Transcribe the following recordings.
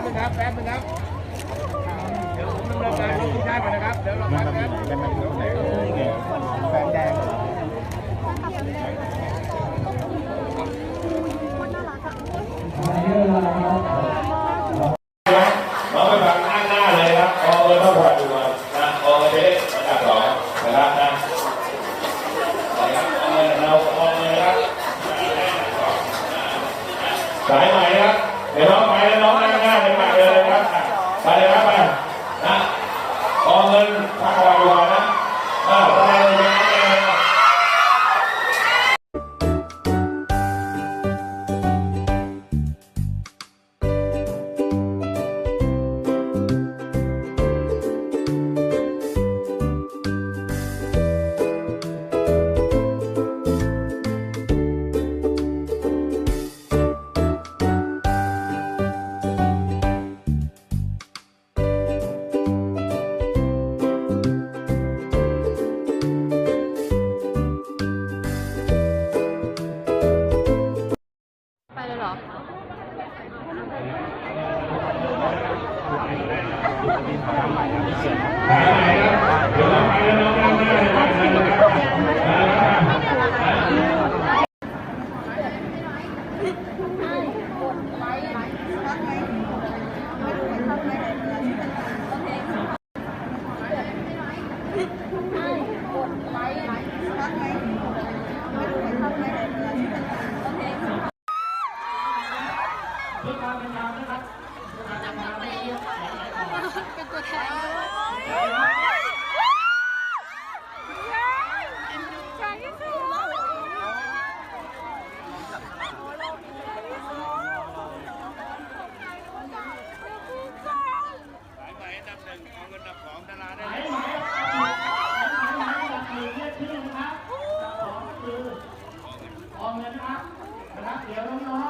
บนึงครับแป๊บนึงครับ เดี๋ยวผมดำเนินการเรื่องที่ได้ก่อนนะครับ เดี๋ยวเราแป๊บนึง அவங்கள் ด้วยความเป็นธรรมนะครับด้วยความเป็นธรรมไม่เรียกแต่ไหนก่อนเป็นตัวแทนด้วยเดี๋ยวน้อง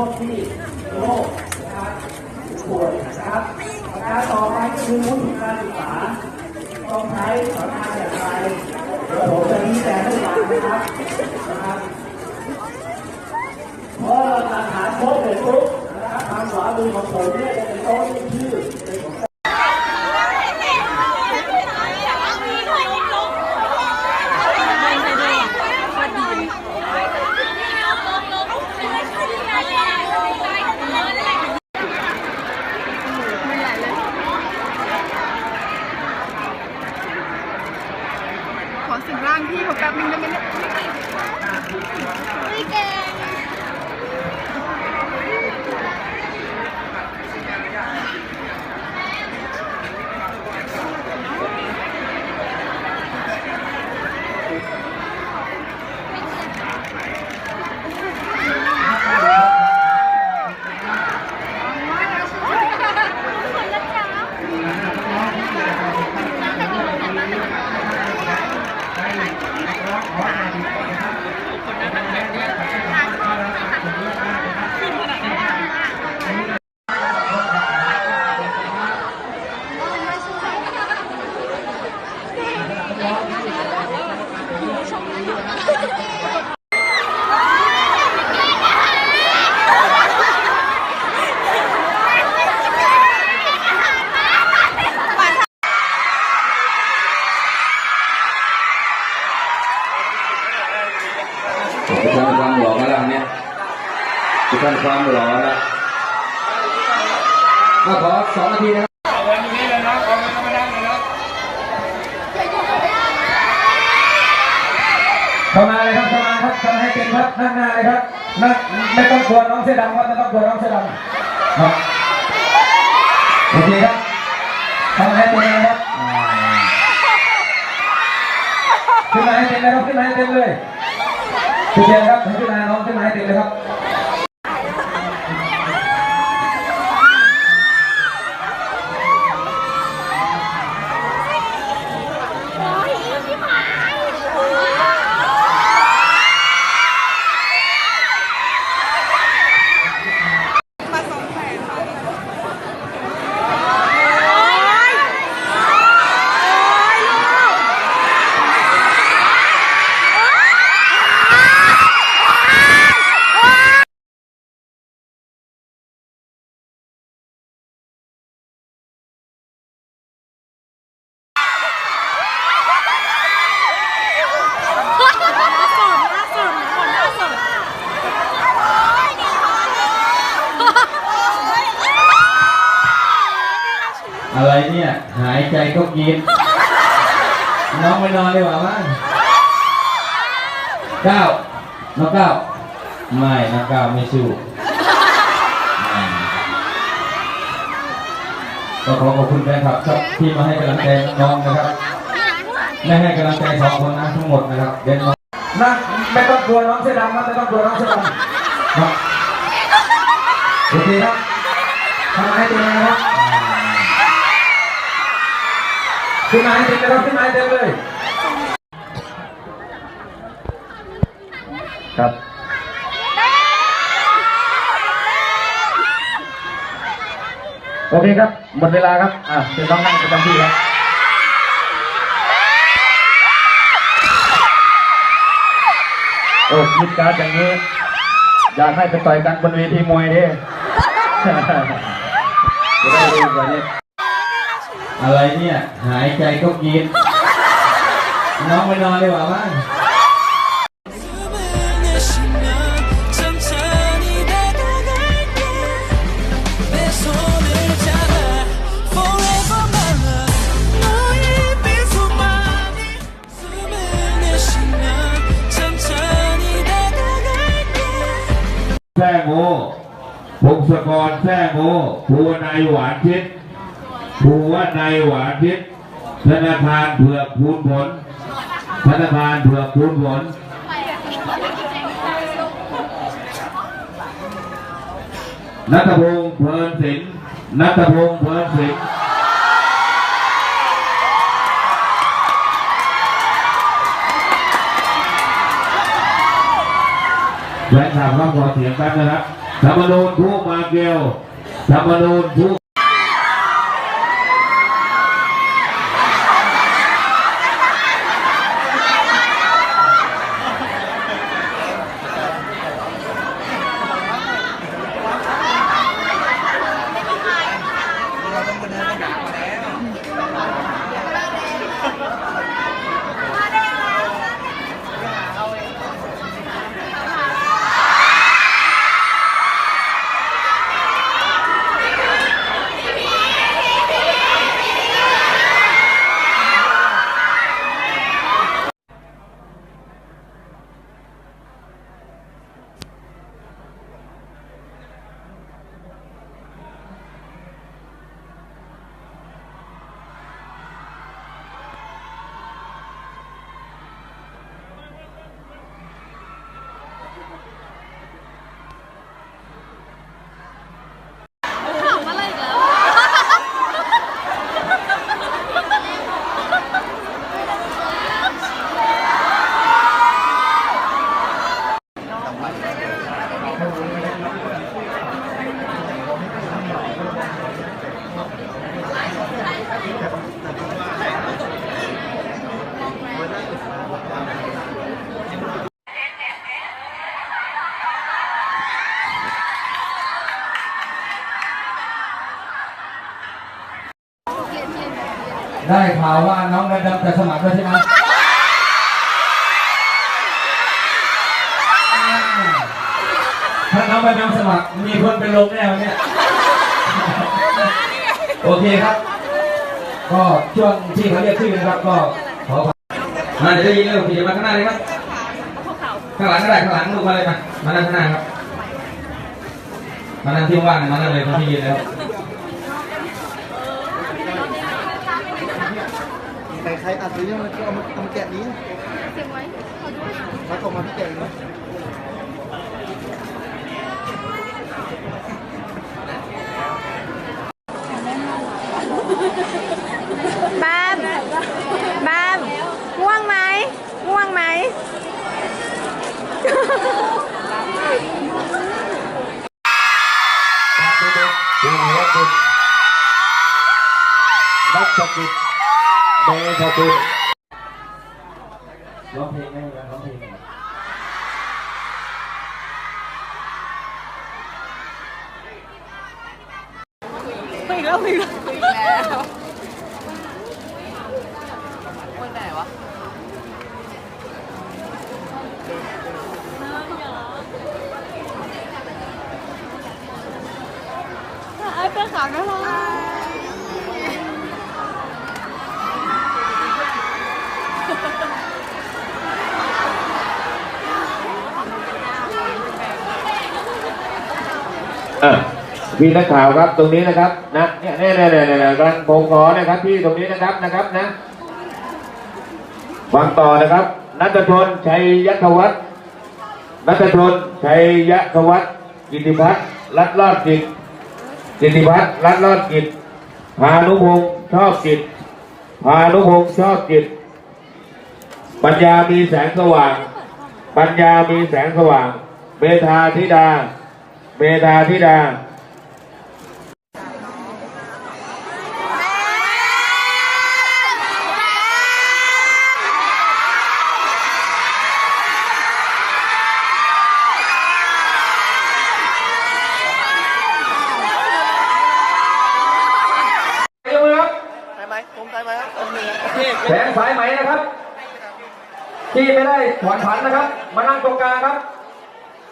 วกที่โรคนะครับปวยนะครับระกาต่อไปคือมุขการศึกาต้องใช้สอนทาอย่างไรเดี๋ผมจะมีแต่ให้ฟังนะครับนะครับพอเราหาโค้ดเสร็จปุ๊บนะครับทางขวามือของผมเนี่ย Olha ขึ้นมาเต็มเลยคุณเจนครับขึ้นมาน้องขึ้นมาใเต็มเลยครับ สู้ไม่ก็ขอขอบคุณแฟนคลับครับที่มาให้กำลังใจน้องนะครับไม่ให้กำลังใจสองคนนะทั้งหมดนะครับเด่นน้องนะไม่ต้องกลัวน้องเสื้อดำนะไม่ต้องกลัวน้องเสื้อดำครับโอเคครับทำให้เต็มเลยนะครับขึ้นมาให้เต็มเลยครับขึ้นมาให้เต็มเลยครับ โอเคครับ หมดเวลาครับ อ่าเดี๋ยวต้องนั่งประจำที่ครับโอ้ยิดการอย่างนี้ อยากให้ไปต่อยกันบนเวทีมวยดิจะได้รู้กว่านี้ อะไรเนี่ย หายใจก็กินน้องไปนอนดีกว่ามั้ง แท้โมพงศกรแท้โมภูวนายหวานชิดภูวนายหวานชิดธนาคารเผือกพูนผลธนาคารเผือกพูนผลนัทพงศ์เพลินศิลป์นัทพงศ์เพลินศิล แฟนคลับต้องขอเสียงแป๊บนะครับธรรมนูญผู้มาเกลธรรมนูญผู้ ถามอะไรอีกแล้ว ได้ข่าวว่าน้องระดับจะสมัคร ด้วยใช่ไหมถ้าน้องไปนำสมัครมีคนเป็นลมแน่วันเนี้ยโอเคครับ ก็ช่วงที่เขาเรียกชื่อนะครับก็ขอมาเดี๋ยวได้ยินเร็วขี่มาข้างหน้าเลยครับข้างหลังก็ได้ข้างหลังลูกมาเลยมามานั่งข้างหน้าครับ มานั่งที่ว่างมานั่งเลยตรงที่ยืนแล้ว ใครใครอัดหรือยังมันเอามาเอามาแกะนี้มาส่งมาที่แกะนี้บ้ เมธบุญร้องเพลงไหมร้องเพลงไหมอีกแล้วอีกแล้วอีกแล้วคนไหนวะอ้เป็นขาวน่ารัก พี่นักข่าวครับตรงนี้นะครับนะเนี่ยเนี่ยเนี่ยเนี่ยกำลังโปงขอนะครับที่ตรงนี้นะครับนะครับนะฟังต่อนะครับ นัทชนชัยยัควัฒน์นัทชนชัยยัควัฒน์กิติพัฒน์รัตน์รอดกิจกิติพัฒน์รัตน์รอดกิจพานุพงศ์ชอบกิจพานุพงศ์ชอบกิจปัญญามีแสงสว่าง ปัญญามีแสงสว่าง เมธาธิดา เมธาธิดา ยกมือครับ ได้ไหมผมได้ไหมครับเอาหนึ่ง แสงสายไหมนะครับ ที่ไม่ได้ผ่อนผันนะครับ มานั่งตรงกลางครับ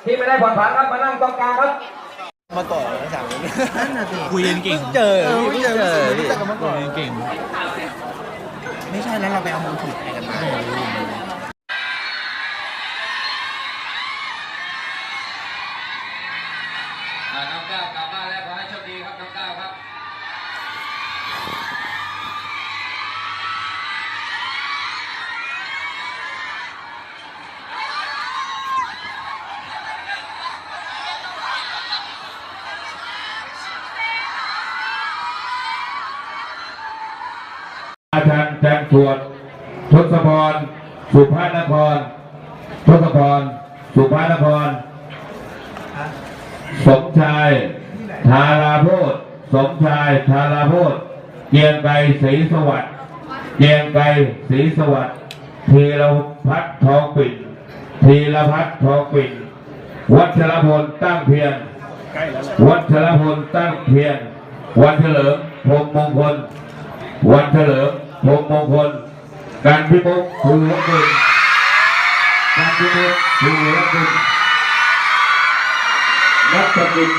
ที่ไม่ได้ผ่อนผันครับมานั่งตรงกลางครับมาก่อนนะสามคนนั่นน่ะสิคุยกันเก่งเจอไม่เจอไม่รู้จักกันมาก่อนเก่ง ไม่ใช่แล้วเราไปเอามือถือใครกันมาารย์จันทวดทศพร สุภานครทศพร สุภานคร สมชายธาราโพธสมชายธาราโพธเกียงไกรศรีสวัสดิ์เกียงไกรศรีสวัสดิ์ธีรพัฒน์ทองปิ่นธีรพัฒน์ทองปิ่น วัชรพลตั้งเพียรวัชรพลตั้งเพียรวันเฉลิมพรมมงคล วันเฉลิม พรหมมงคลการพิภพคือรักุลการพิภพคือรักุลนักกิจ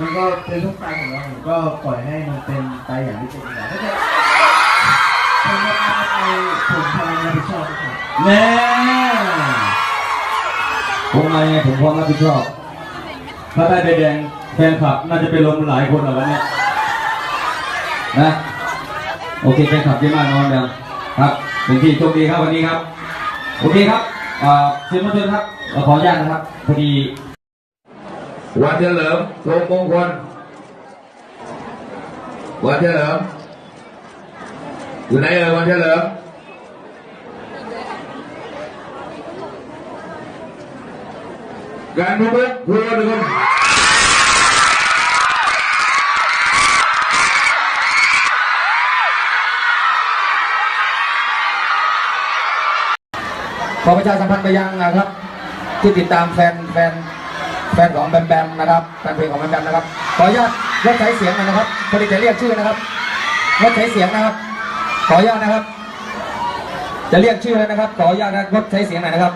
มันก็เป็นทุกกาของเราผมก็ปล่อยให้มันเป็นไปอย่างที่เป็นอยู่แล้วถ้าจะทำอะไรผมพลังรับผิดชอบทุกอย่างแน่ผมมายังไงผมพร้อมรับผิดชอบ ถ้าได้ใบแดงแฟนคลับน่าจะเป็นลมหลายคนเหรอวันนี้นะโอเคแฟนคลับเยอะมากน้องดังครับเป็นที่โชคดีครับวันนี้ครับ โอเคครับเอ่าเชิญมาเชิญครับขออนุญาตนะครับพอดี วันเฉลิมพรหมงคล วันเฉลิมอยู่ไหนเอ่ยวันเฉลิมการพิภพคือรักุลขอประชาสัมพันธ์ไปยังนะครับ ที่ติดตามแฟนแฟน แฟนของแบมแบมนะครับแฟนเพลงของแบมแบมนะครับขออนุญาตลดใช้เสียงหน่อยนะครับพอดีจะเรียกชื่อนะครับลดใช้เสียงนะครับ ขออนุญาตนะครับ จะเรียกชื่อแล้วนะครับ ขออนุญาตนะงดใช้เสียงหน่อยนะครับ